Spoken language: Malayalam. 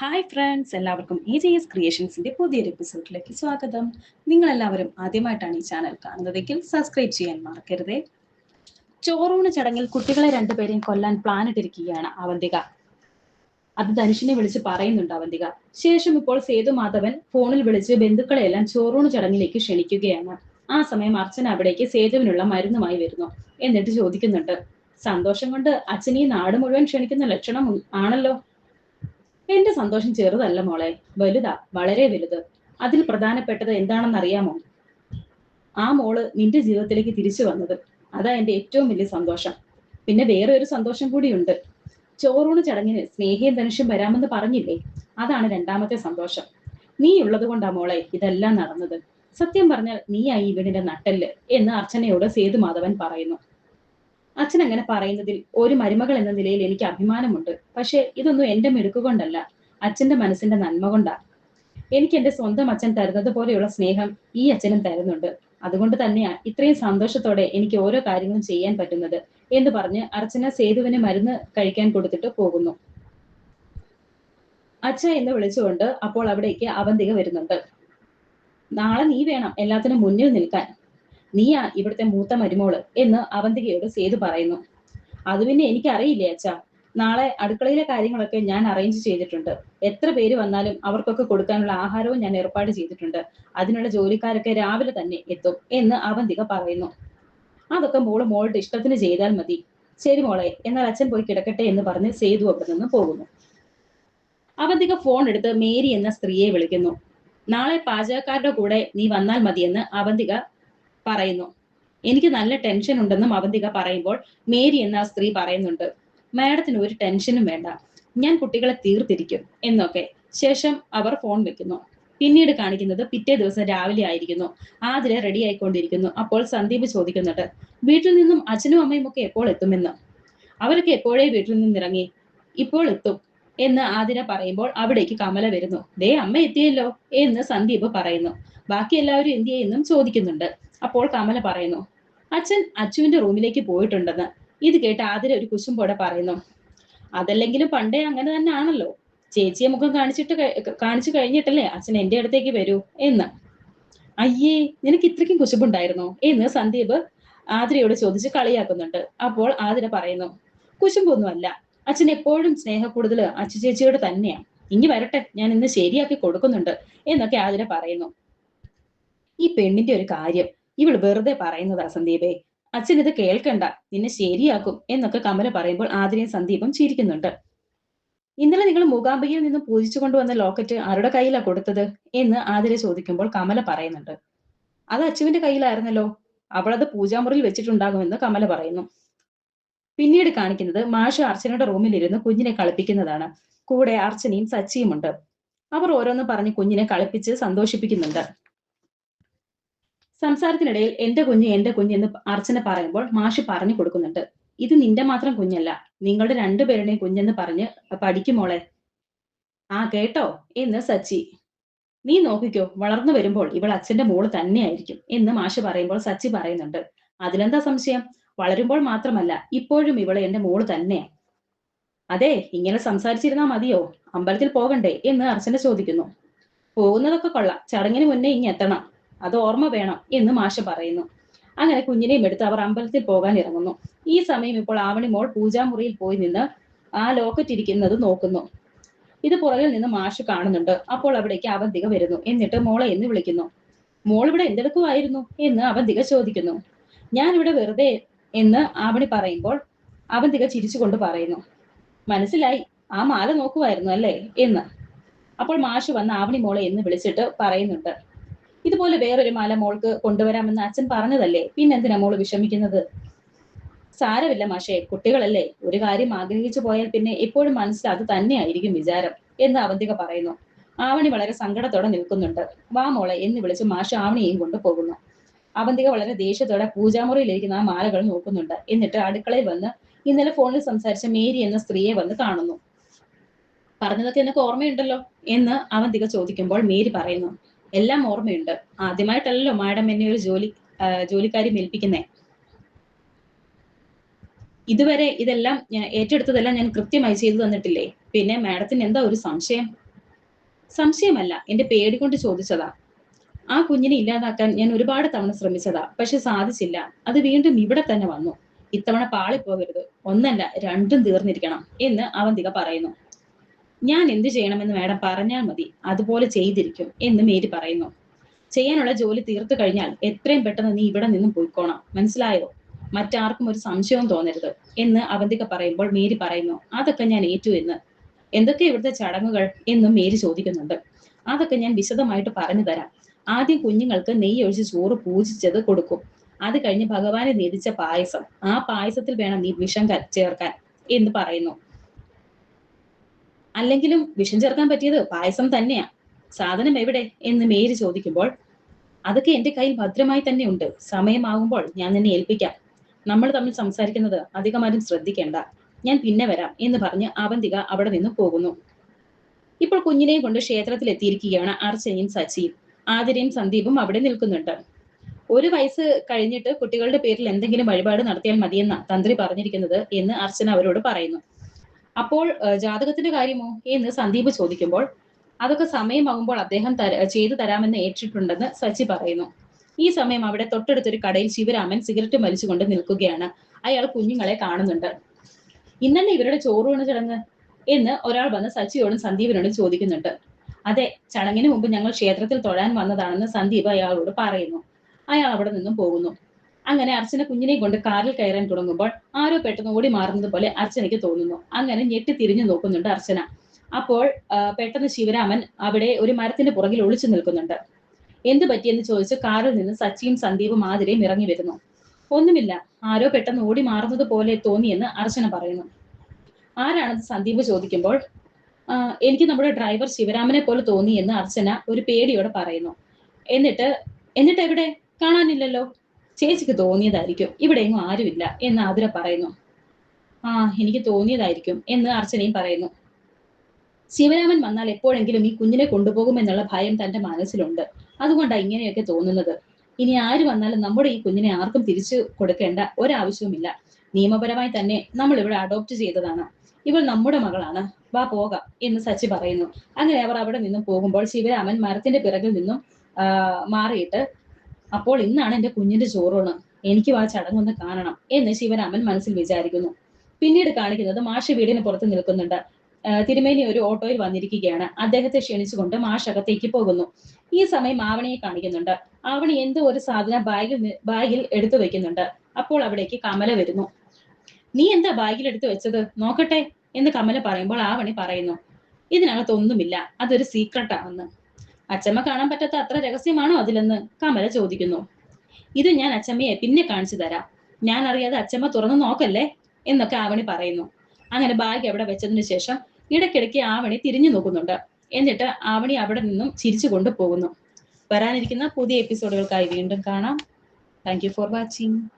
ഹായ് ഫ്രണ്ട്സ് എല്ലാവർക്കും ഇ ജി എസ് ക്രിയേഷൻസിന്റെ പുതിയൊരു എപ്പിസോഡിലേക്ക് സ്വാഗതം. നിങ്ങൾ എല്ലാവരും ആദ്യമായിട്ടാണ് ഈ ചാനൽ കാണുന്നതെങ്കിൽ സബ്സ്ക്രൈബ് ചെയ്യാൻ മറക്കരുതേ. ചോറൂണ് ചടങ്ങിൽ കുട്ടികളെ രണ്ടുപേരെയും കൊല്ലാൻ പ്ലാൻ ഇട്ടിരിക്കുകയാണ് അവന്തിക. അത് ധനുഷിനെ വിളിച്ച് പറയുന്നുണ്ട് അവന്തിക. ശേഷം ഇപ്പോൾ സേതു മാധവൻ ഫോണിൽ വിളിച്ച് ബന്ധുക്കളെയെല്ലാം ചോറൂണ് ചടങ്ങിലേക്ക് ക്ഷണിക്കുകയാണ്. ആ സമയം അർച്ചന അവിടേക്ക് സേതുവിനുള്ള മരുന്നുമായി വരുന്നു. എന്നിട്ട് ചോദിക്കുന്നുണ്ട് സന്തോഷം കൊണ്ട് അച്ഛൻ ഈ നാട് മുഴുവൻ ക്ഷണിക്കുന്ന ലക്ഷണം ആണല്ലോ? എന്റെ സന്തോഷം ചെറുതല്ല മോളെ. വലുതാ വളരെ വലുത്. അതിൽ പ്രധാനപ്പെട്ടത് എന്താണെന്ന് അറിയാമോ ആ മോൾ നിന്റെ ജീവിതത്തിലേക്ക് തിരിച്ചു വന്നത്. അതാ എന്റെ ഏറ്റവും വലിയ സന്തോഷം. പിന്നെ വേറെ ഒരു സന്തോഷം കൂടിയുണ്ട് ചോറൂണ് ചടങ്ങിന് സ്നേഹയും ധനുഷും വരാമെന്ന് പറഞ്ഞില്ലേ? അതാണ് രണ്ടാമത്തെ സന്തോഷം. നീ ഉള്ളത് കൊണ്ടാ മോളെ ഇതെല്ലാം നടന്നത്. സത്യം പറഞ്ഞാൽ നീയായി ഇവനിന്റെ നട്ടൽ എന്ന് അർച്ചനയോട് സേതുമാധവൻ പറയുന്നു. അച്ഛൻ അങ്ങനെ പറയുന്നതിൽ ഒരു മരുമകൾ എന്ന നിലയിൽ എനിക്ക് അഭിമാനമുണ്ട്. പക്ഷേ ഇതൊന്നും എന്റെ മിടുക്കുകൊണ്ടല്ല അച്ഛന്റെ മനസ്സിന്റെ നന്മ കൊണ്ടാ. എനിക്ക് എന്റെ സ്വന്തം അച്ഛൻ തരുന്നത് പോലെയുള്ള സ്നേഹം ഈ അച്ഛനും തരുന്നുണ്ട്. അതുകൊണ്ട് തന്നെയാ ഇത്രയും സന്തോഷത്തോടെ എനിക്ക് ഓരോ കാര്യങ്ങളും ചെയ്യാൻ പറ്റുന്നത് എന്ന് പറഞ്ഞ് അർച്ചന സേതുവിന് മരുന്ന് കഴിക്കാൻ കൊടുത്തിട്ട് പോകുന്നു. അച്ഛ എന്ന് വിളിച്ചുകൊണ്ട് അപ്പോൾ അവിടേക്ക് അവന്തിക വരുന്നുണ്ട്. നാളെ നീ വേണം എല്ലാത്തിനും മുന്നിൽ നിൽക്കാൻ. നീയാ ഇവിടുത്തെ മൂത്ത മരുമോൾ എന്ന് അവന്തികയോട് സേതു പറയുന്നു. അത് പിന്നെ എനിക്കറിയില്ലേ അച്ഛ? നാളെ അടുക്കളയിലെ കാര്യങ്ങളൊക്കെ ഞാൻ അറേഞ്ച് ചെയ്തിട്ടുണ്ട്. എത്ര പേര് വന്നാലും അവർക്കൊക്കെ കൊടുക്കാനുള്ള ആഹാരവും ഞാൻ ഏർപ്പാട് ചെയ്തിട്ടുണ്ട്. അതിനുള്ള ജോലിക്കാരൊക്കെ രാവിലെ തന്നെ എത്തും എന്ന് അവന്തിക പറയുന്നു. അതൊക്കെ മോൾ മോളുടെ ഇഷ്ടത്തിന് ചെയ്താൽ മതി. ശരി മോളെ എന്നാൽ അച്ഛൻ പോയി കിടക്കട്ടെ എന്ന് പറഞ്ഞ് സേതു അവിടെ നിന്ന് പോകുന്നു. അവന്തിക ഫോൺ എടുത്ത് മേരി എന്ന സ്ത്രീയെ വിളിക്കുന്നു. നാളെ പാചകക്കാരുടെ കൂടെ നീ വന്നാൽ മതിയെന്ന് അവന്തിക പറയുന്നു. എനിക്ക് നല്ല ടെൻഷൻ ഉണ്ടെന്നും അവന്തിക പറയുമ്പോൾ മേരി എന്ന ആ സ്ത്രീ പറയുന്നുണ്ട് മാഡത്തിന് ഒരു ടെൻഷനും വേണ്ട. ഞാൻ കുട്ടികളെ തീർത്തിരിക്കും. എന്നൊക്കെ. ശേഷം അവർ ഫോൺ വെക്കുന്നു. പിന്നീട് കാണിക്കുന്നത് പിറ്റേ ദിവസം രാവിലെ ആയിരിക്കുന്നു. ആതിര റെഡി ആയിക്കൊണ്ടിരിക്കുന്നു. അപ്പോൾ സന്ദീപ് ചോദിക്കുന്നുണ്ട് വീട്ടിൽ നിന്നും അച്ഛനും അമ്മയും ഒക്കെ എപ്പോൾ എത്തുമെന്ന്? അവരൊക്കെ എപ്പോഴേ വീട്ടിൽ നിന്ന് ഇറങ്ങി ഇപ്പോൾ എത്തും എന്ന് ആതിര പറയുമ്പോൾ അവിടേക്ക് കമല വരുന്നു. ദേ അമ്മ എത്തിയല്ലോ എന്ന് സന്ദീപ് പറയുന്നു. ബാക്കി എല്ലാവരും എന്ത് ചെയ്യുന്നു ചോദിക്കുന്നുണ്ട്. അപ്പോൾ കമല പറയുന്നു അച്ഛൻ അച്ചുവിന്റെ റൂമിലേക്ക് പോയിട്ടുണ്ടെന്ന്. ഇത് കേട്ട് ആതിര ഒരു കുശുമ്പോടെ പറയുന്നു അതല്ലെങ്കിലും പണ്ടേ അങ്ങനെ തന്നെ ആണല്ലോ ചേച്ചിയെ മുഖം കാണിച്ചിട്ട് കാണിച്ചു കഴിഞ്ഞിട്ടല്ലേ അച്ഛൻ എന്റെ അടുത്തേക്ക് വരൂ എന്ന്. അയ്യേ നിനക്ക് ഇത്രയ്ക്കും കുശുമ്പുണ്ടായിരുന്നോ? എന്ന് സന്ദീപ് ആതിരയോട് ചോദിച്ച് കളിയാക്കുന്നുണ്ട്. അപ്പോൾ ആതിര പറയുന്നു കുശുമ്പൊന്നുമല്ല. അച്ഛൻ എപ്പോഴും സ്നേഹ കൂടുതൽ അച്ചു ചേച്ചിയോട് തന്നെയാണ് ഇനി വരട്ടെ ഞാൻ ഇന്ന് ശരിയാക്കി കൊടുക്കുന്നുണ്ട് എന്നൊക്കെ ആതിര പറയുന്നു. ഈ പെണ്ണിന്റെ ഒരു കാര്യം ഇവൾ വെറുതെ പറയുന്നതാ സന്ദീപേ. അച്ഛൻ ഇത് കേൾക്കണ്ട. നിന്നെ ശരിയാക്കും എന്നൊക്കെ കമല പറയുമ്പോൾ ആതിരയും സന്ദീപും ചിരിക്കുന്നുണ്ട്. ഇന്നലെ നിങ്ങൾ മൂകാംബികയിൽ നിന്ന് പൂജിച്ചു കൊണ്ടുവന്ന ലോക്കറ്റ് ആരുടെ കയ്യിലാ കൊടുത്തത് എന്ന് ആതിര ചോദിക്കുമ്പോൾ കമല പറയുന്നുണ്ട്. അത് അച്ചുവിന്റെ കയ്യിലായിരുന്നല്ലോ. അവളത് പൂജാമുറിയിൽ വെച്ചിട്ടുണ്ടാകുമെന്ന് കമല പറയുന്നു. പിന്നീട് കാണിക്കുന്നത് മാഷ അർച്ചനയുടെ റൂമിൽ ഇരുന്ന് കുഞ്ഞിനെ കളിപ്പിക്കുന്നതാണ്. കൂടെ അർച്ചനയും സച്ചിയുമുണ്ട് അവർ ഓരോന്ന് പറഞ്ഞ് കുഞ്ഞിനെ കളിപ്പിച്ച് സന്തോഷിപ്പിക്കുന്നുണ്ട്. സംസാരത്തിനിടയിൽ എന്റെ കുഞ്ഞ് എന്റെ കുഞ്ഞ് എന്ന് അർച്ചന പറയുമ്പോൾ മാഷി പറഞ്ഞു കൊടുക്കുന്നുണ്ട്. ഇത് നിന്റെ മാത്രം കുഞ്ഞല്ല നിങ്ങളുടെ രണ്ടുപേരുടെയും കുഞ്ഞെന്ന് പറഞ്ഞ് പഠിക്കുമോളെ ആ കേട്ടോ? എന്ന് സച്ചി. നീ നോക്കിക്കോ വളർന്നു വരുമ്പോൾ ഇവൾ അച്ഛന്റെ മോൾ തന്നെയായിരിക്കും എന്ന് മാഷി പറയുമ്പോൾ സച്ചി പറയുന്നുണ്ട്. അതിലെന്താ സംശയം? വളരുമ്പോൾ മാത്രമല്ല ഇപ്പോഴും ഇവൾ എന്റെ മോൾ തന്നെയാ. അതെ ഇങ്ങനെ സംസാരിച്ചിരുന്നാ മതിയോ? അമ്പലത്തിൽ പോകണ്ടേ? എന്ന് അർച്ചന ചോദിക്കുന്നു. പോകുന്നതൊക്കെ കൊള്ളാം ചടങ്ങിന് മുന്നേ ഇങ്ങ് എത്തണം. അത് ഓർമ്മ വേണം എന്ന് മാഷ പറയുന്നു. അങ്ങനെ കുഞ്ഞിനെയും എടുത്ത് അവർ അമ്പലത്തിൽ പോകാൻ ഇറങ്ങുന്നു. ഈ സമയം ഇപ്പോൾ ആവണി മോൾ പൂജാമുറിയിൽ പോയി നിന്ന് ആ ലോക്കറ്റ് ഇരിക്കുന്നത് നോക്കുന്നു. ഇത് പുറകിൽ നിന്ന് മാഷ് കാണുന്നുണ്ട്. അപ്പോൾ അവിടേക്ക് അവന്തിക വരുന്നു. എന്നിട്ട് മോളെ എന്ന് വിളിക്കുന്നു. മോൾ ഇവിടെ എന്തെടുക്കുമായിരുന്നു എന്ന് അവന്തിക ചോദിക്കുന്നു. ഞാൻ ഇവിടെ വെറുതെ എന്ന് ആവണി പറയുമ്പോൾ അവന്തിക ചിരിച്ചുകൊണ്ട് പറയുന്നു. മനസ്സിലായി. ആ മാല നോക്കുമായിരുന്നു അല്ലേ? എന്ന്. അപ്പോൾ മാഷ് വന്ന് ആവണി മോളെ എന്ന് വിളിച്ചിട്ട് പറയുന്നുണ്ട്. ഇതുപോലെ വേറൊരു മാല മോൾക്ക് കൊണ്ടുവരാമെന്ന് അച്ഛൻ പറഞ്ഞതല്ലേ? പിന്നെന്തിനാ മോൾ വിഷമിക്കുന്നത്? സാരമില്ല മാഷേ കുട്ടികളല്ലേ. ഒരു കാര്യം ആഗ്രഹിച്ചു പോയാൽ പിന്നെ എപ്പോഴും മനസ്സിൽ അത് തന്നെയായിരിക്കും വിചാരം എന്ന് അവന്തിക പറയുന്നു. ആവണി വളരെ സങ്കടത്തോടെ നിൽക്കുന്നുണ്ട്. വാ മോളെ എന്ന് വിളിച്ച് മാഷ് ആവണിയെയും കൊണ്ടുപോകുന്നു അവന്തിക വളരെ ദേഷ്യത്തോടെ പൂജാമുറിയിലിരിക്കുന്ന ആ മാലകൾ നോക്കുന്നുണ്ട്. എന്നിട്ട് അടുക്കളയിൽ വന്ന് ഇന്നലെ ഫോണിൽ സംസാരിച്ച മേരി എന്ന സ്ത്രീയെ വന്ന് കാണുന്നു. പറഞ്ഞതൊക്കെ നിനക്ക് ഓർമ്മയുണ്ടല്ലോ? എന്ന് അവന്തിക ചോദിക്കുമ്പോൾ മേരി പറയുന്നു. എല്ലാം ഓർമ്മയുണ്ട്. ആദ്യമായിട്ടല്ലല്ലോ മാഡം എന്നെ ഒരു ജോലി ജോലിക്കാരി മേൽപ്പിക്കുന്നേ. ഇതുവരെ ഇതെല്ലാം ഞാൻ ഏറ്റെടുത്തതെല്ലാം ഞാൻ കൃത്യമായി ചെയ്തു തന്നിട്ടില്ലേ? പിന്നെ മാഡത്തിന് എന്താ ഒരു സംശയം? സംശയമല്ല എന്റെ പേടി കൊണ്ട് ചോദിച്ചതാ. ആ കുഞ്ഞിനെ ഇല്ലാതാക്കാൻ ഞാൻ ഒരുപാട് തവണ ശ്രമിച്ചതാ പക്ഷെ സാധിച്ചില്ല. അത് വീണ്ടും ഇവിടെ തന്നെ വന്നു. ഇത്തവണ പാളിപ്പോകരുത്. ഒന്നല്ല രണ്ടും തീർന്നിരിക്കണം എന്ന് അവന്തിക പറയുന്നു. ഞാൻ എന്ത് ചെയ്യണമെന്ന് മാഡം പറഞ്ഞാൽ മതി. അതുപോലെ ചെയ്തിരിക്കും എന്ന് മേരി പറയുന്നു. ചെയ്യാനുള്ള ജോലി തീർത്തു കഴിഞ്ഞാൽ എത്രയും പെട്ടെന്ന് നീ ഇവിടെ നിന്നും പോയിക്കോണം. മനസ്സിലായോ? മറ്റാർക്കും ഒരു സംശയവും തോന്നരുത് എന്ന് അവന്തിക പറയുമ്പോൾ മേരി പറയുന്നു. അതൊക്കെ ഞാൻ ഏറ്റു എന്ന്. എന്തൊക്കെ ഇവിടുത്തെ ചടങ്ങുകൾ എന്നും മേരി ചോദിക്കുന്നുണ്ട്. അതൊക്കെ ഞാൻ വിശദമായിട്ട് പറഞ്ഞു തരാം. ആദ്യം കുഞ്ഞുങ്ങൾക്ക് നെയ്യ് ഒഴിച്ച് ചോറ് പൂജിച്ചത് കൊടുക്കും. അത് കഴിഞ്ഞ് ഭഗവാനെ നിധിച്ച പായസം. ആ പായസത്തിൽ വേണം നീ വിഷം ചേർക്കാൻ എന്ന് പറയുന്നു. അല്ലെങ്കിലും വിഷം ചേർക്കാൻ പറ്റിയത് പായസം തന്നെയാ. സാധനം എവിടെ? എന്ന് മേരി ചോദിക്കുമ്പോൾ അതൊക്കെ എന്റെ കയ്യിൽ ഭദ്രമായി തന്നെ ഉണ്ട്. സമയമാകുമ്പോൾ ഞാൻ നിന്നെ ഏൽപ്പിക്കാം. നമ്മൾ തമ്മിൽ സംസാരിക്കുന്നത് അധികമാരും ശ്രദ്ധിക്കേണ്ട. ഞാൻ പിന്നെ വരാം എന്ന് പറഞ്ഞ് അവന്തിക അവിടെ നിന്ന് പോകുന്നു. ഇപ്പോൾ കുഞ്ഞിനെയും കൊണ്ട് ക്ഷേത്രത്തിൽ എത്തിയിരിക്കുകയാണ് അർച്ചനയും സച്ചിയും. ആതിരയും സന്ദീപും അവിടെ നിൽക്കുന്നുണ്ട്. ഒരു വയസ്സ് കഴിഞ്ഞിട്ട് കുട്ടികളുടെ പേരിൽ എന്തെങ്കിലും വഴിപാട് നടത്തിയാൽ മതിയെന്ന തന്ത്രി പറഞ്ഞിരിക്കുന്നത് എന്ന് അർച്ചന അവരോട് പറയുന്നു. അപ്പോൾ ജാതകത്തിന്റെ കാര്യമോ? എന്ന് സന്ദീപ് ചോദിക്കുമ്പോൾ അതൊക്കെ സമയമാകുമ്പോൾ അദ്ദേഹം ചെയ്തു തരാമെന്ന് ഏറ്റിട്ടുണ്ടെന്ന് സച്ചി പറയുന്നു. ഈ സമയം അവിടെ തൊട്ടടുത്തൊരു കടയിൽ ശിവരാമൻ സിഗരറ്റ് വലിച്ചുകൊണ്ട് നിൽക്കുകയാണ്. അയാൾ കുഞ്ഞുങ്ങളെ കാണുന്നുണ്ട്. ഇന്നലെ ഇവരുടെ ചോറൂണ് ചടങ്ങ്? എന്ന് ഒരാൾ വന്ന് സച്ചിയോടും സന്ദീപിനോടും ചോദിക്കുന്നുണ്ട്. അതെ ചടങ്ങിന് മുമ്പ് ഞങ്ങൾ ക്ഷേത്രത്തിൽ തൊഴാൻ വന്നതാണെന്ന് സന്ദീപ് അയാളോട് പറയുന്നു. അയാൾ അവിടെ നിന്നും പോകുന്നു. അങ്ങനെ അർച്ചന കുഞ്ഞിനെ കൊണ്ട് കാറിൽ കയറാൻ തുടങ്ങുമ്പോൾ ആരോ പെട്ടെന്ന് ഓടി മാറുന്നത് പോലെ അർച്ചനയ്ക്ക് തോന്നുന്നു. അങ്ങനെ ഞെട്ടി തിരിഞ്ഞു നോക്കുന്നുണ്ട് അർച്ചന. അപ്പോൾ പെട്ടെന്ന് ശിവരാമൻ അവിടെ ഒരു മരത്തിന്റെ പുറകിൽ ഒളിച്ചു നിൽക്കുന്നുണ്ട്. എന്ത് പറ്റിയെന്ന് ചോദിച്ച് കാറിൽ നിന്ന് സച്ചിയും സന്ദീപും ആതിരയും ഇറങ്ങി വരുന്നു. ഒന്നുമില്ല ആരോ പെട്ടെന്ന് ഓടി മാറുന്നത് പോലെ തോന്നിയെന്ന് അർച്ചന പറയുന്നു. ആരാണെന്ന് സന്ദീപ് ചോദിക്കുമ്പോൾ എനിക്ക് നമ്മുടെ ഡ്രൈവർ ശിവരാമനെ പോലെ തോന്നി എന്ന് അർച്ചന ഒരു പേടിയോടെ പറയുന്നു. എന്നിട്ട് എന്നിട്ട് എവിടെ? കാണാനില്ലല്ലോ. ചേച്ചിക്ക് തോന്നിയതായിരിക്കും. ഇവിടെ ആരുമില്ല എന്ന് ആതിര പറയുന്നു. ആ എനിക്ക് തോന്നിയതായിരിക്കും എന്ന് അർച്ചനയും പറയുന്നു. ശിവരാമൻ വന്നാൽ എപ്പോഴെങ്കിലും ഈ കുഞ്ഞിനെ കൊണ്ടുപോകുമെന്നുള്ള ഭയം തന്റെ മനസ്സിലുണ്ട്. അതുകൊണ്ടാണ് ഇങ്ങനെയൊക്കെ തോന്നുന്നത്. ഇനി ആര് വന്നാലും നമ്മുടെ ഈ കുഞ്ഞിനെ ആർക്കും തിരിച്ചു കൊടുക്കേണ്ട ഒരാവശ്യവുമില്ല. നിയമപരമായി തന്നെ നമ്മൾ ഇവിടെ അഡോപ്റ്റ് ചെയ്തതാണ്. ഇവൾ നമ്മുടെ മകളാണ്. വാ പോകാം എന്ന് സച്ചി പറയുന്നു. അങ്ങനെ അവർ അവിടെ നിന്നും പോകുമ്പോൾ ശിവരാമൻ മരത്തിന്റെ പിറകിൽ നിന്നും മാറിയിട്ട് അപ്പോൾ ഇന്നാണ് എന്റെ കുഞ്ഞിന്റെ ചോറൂണ്. എനിക്ക് ആ ചടങ്ങൊന്ന് കാണണം എന്ന് ശിവരാമൻ മനസ്സിൽ വിചാരിക്കുന്നു. പിന്നീട് കാണിക്കുന്നത് മാഷ് വീടിന് പുറത്ത് നിൽക്കുന്നുണ്ട്. തിരുമേനി ഒരു ഓട്ടോയിൽ വന്നിരിക്കുകയാണ്. അദ്ദേഹത്തെ ക്ഷണിച്ചുകൊണ്ട് മാഷ് അകത്തേക്ക് പോകുന്നു. ഈ സമയം ആവണിയെ കാണിക്കുന്നുണ്ട്. ആവണി എന്തോ ഒരു സാധനം ബാഗിൽ ബാഗിൽ എടുത്തു വെക്കുന്നുണ്ട്. അപ്പോൾ അവിടേക്ക് കമല വരുന്നു. നീ എന്താ ബാഗിൽ എടുത്തു വെച്ചത്? നോക്കട്ടെ എന്ന് കമല പറയുമ്പോൾ ആവണി പറയുന്നു. ഇതിനകത്തൊന്നുമില്ല. അതൊരു സീക്രട്ട് ആണെന്ന്. അച്ചമ്മ കാണാൻ പറ്റാത്ത അത്ര രഹസ്യമാണോ അതിലെന്ന് കമല ചോദിക്കുന്നു. ഇത് ഞാൻ അച്ചമ്മയെ പിന്നെ കാണിച്ചു തരാം. ഞാൻ അറിയാതെ അച്ചമ്മ തുറന്നു നോക്കല്ലേ? എന്നൊക്കെ ആവണി പറയുന്നു. അങ്ങനെ ബാഗ് അവിടെ വെച്ചതിന് ശേഷം ഇടയ്ക്കിടയ്ക്ക് ആവണി തിരിഞ്ഞു നോക്കുന്നുണ്ട്. എന്നിട്ട് ആവണി അവിടെ നിന്നും ചിരിച്ചു കൊണ്ടുപോകുന്നു വരാനിരിക്കുന്ന പുതിയ എപ്പിസോഡുകൾക്കായി വീണ്ടും കാണാം. Thank for watching